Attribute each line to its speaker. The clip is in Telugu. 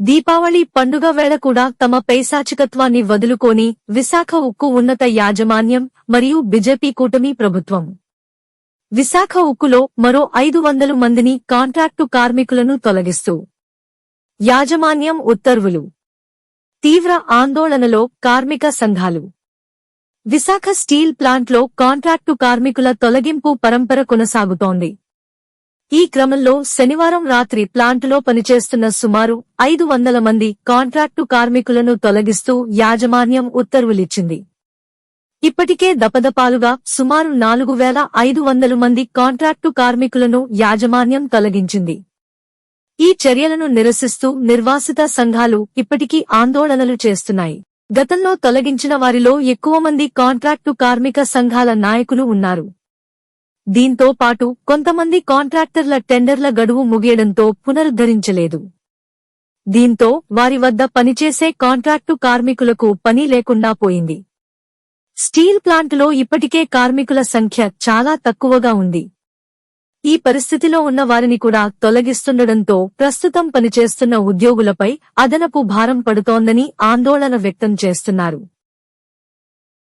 Speaker 1: దీపావళి పండుగ వేళ కూడా తమ పైశాచికత్వాన్ని వదులుకొని విశాఖ ఉక్కు ఉన్నత యాజమాన్యం మరియు బిజెపి కూటమి ప్రభుత్వం. విశాఖ ఉక్కులో మరో ఐదు వందలు మందిని కాంట్రాక్టు కార్మికులను తొలగిస్తూ. యాజమాన్యం ఉత్తర్వులు. తీవ్ర ఆందోళనలో కార్మిక సంఘాలు. విశాఖ స్టీల్ ప్లాంట్లో కాంట్రాక్టు కార్మికుల తొలగింపు పరంపర కొనసాగుతోంది. ఈ క్రమంలో శనివారం రాత్రి ప్లాంటులో పనిచేస్తున్న సుమారు ఐదు వందల మంది కాంట్రాక్టు కార్మికులను తొలగిస్తూ యాజమాన్యం ఉత్తర్వులిచ్చింది. ఇప్పటికే దపదపాలుగా సుమారు నాలుగు వేల ఐదు వందలు మంది కాంట్రాక్టు కార్మికులను యాజమాన్యం తొలగించింది. ఈ చర్యలను నిరసిస్తూ నిర్వాసిత సంఘాలు ఇప్పటికీ ఆందోళనలు చేస్తున్నాయి. గతంలో తొలగించిన వారిలో ఎక్కువ మంది కాంట్రాక్టు కార్మిక సంఘాల నాయకులు ఉన్నారు. దీంతో పాటు కొంతమంది కాంట్రాక్టర్ల టెండర్ల గడువు ముగియడంతో పునరుద్ధరించలేదు. దీంతో వారి వద్ద పనిచేసే కాంట్రాక్టు కార్మికులకు పని లేకుండా పోయింది. స్టీల్ ప్లాంటులో ఇప్పటికే కార్మికుల సంఖ్య చాలా తక్కువగా ఉంది. ఈ పరిస్థితిలో ఉన్న వారిని కూడా తొలగిస్తుండటంతో ప్రస్తుతం పనిచేస్తున్న ఉద్యోగులపై అదనపు భారం పడుతోందని ఆందోళన వ్యక్తం చేస్తున్నారు.